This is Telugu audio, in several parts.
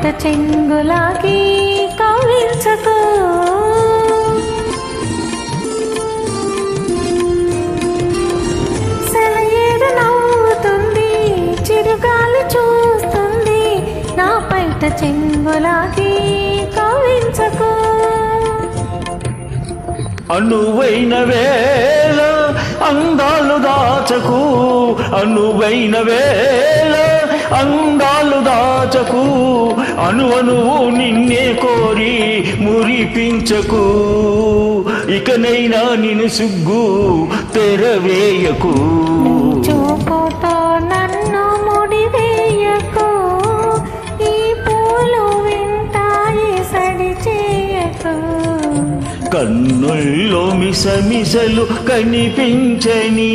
పాట చెంగులాగి కౌలించకు సెలయేరు నవ్వుతుంది చిరుగాలు చూస్తుంది. నా పైట చెంగులాగి కౌలించకు అనువైన వేళ అందాలు దాచకు అనువైన వేళ అందాలు దాచకు అను అనువు నిన్నే కోరి మురిపించకు. ఇకనైనా నిన్ను సుగ్గు తెరవేయకు. చూపుతో నన్ను ముడివేయకు. ఈ పూలు వింటాయి సడి చేయకు కన్నుల్లో మిసమిసలు కనిపించని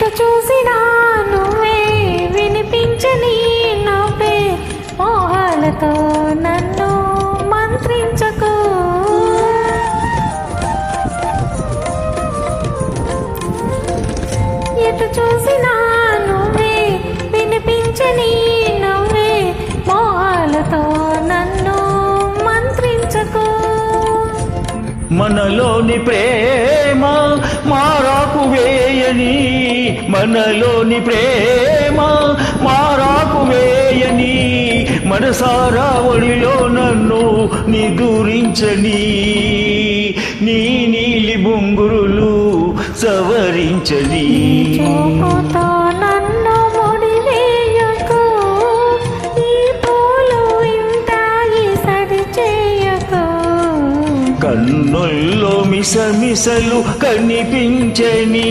ఎటు చూసినా నువ్వే వినిపించని నవ్వే మోహాలతో నన్ను మంత్రించకు. ఎటు చూసినా నువ్వే వినిపించని నవ్వే. మోహాలతో నన్ను మంత్రించకు. మనలోని ప్రేమ మారాకు వేయని మనలోని ప్రేమ మారాకు వేయని మనసారా ఒడిలో నన్ను నిదురించని నీ నీలి బొంగురులు సవరించని. కన్నుల్లో మిసమిసలు కనిపించని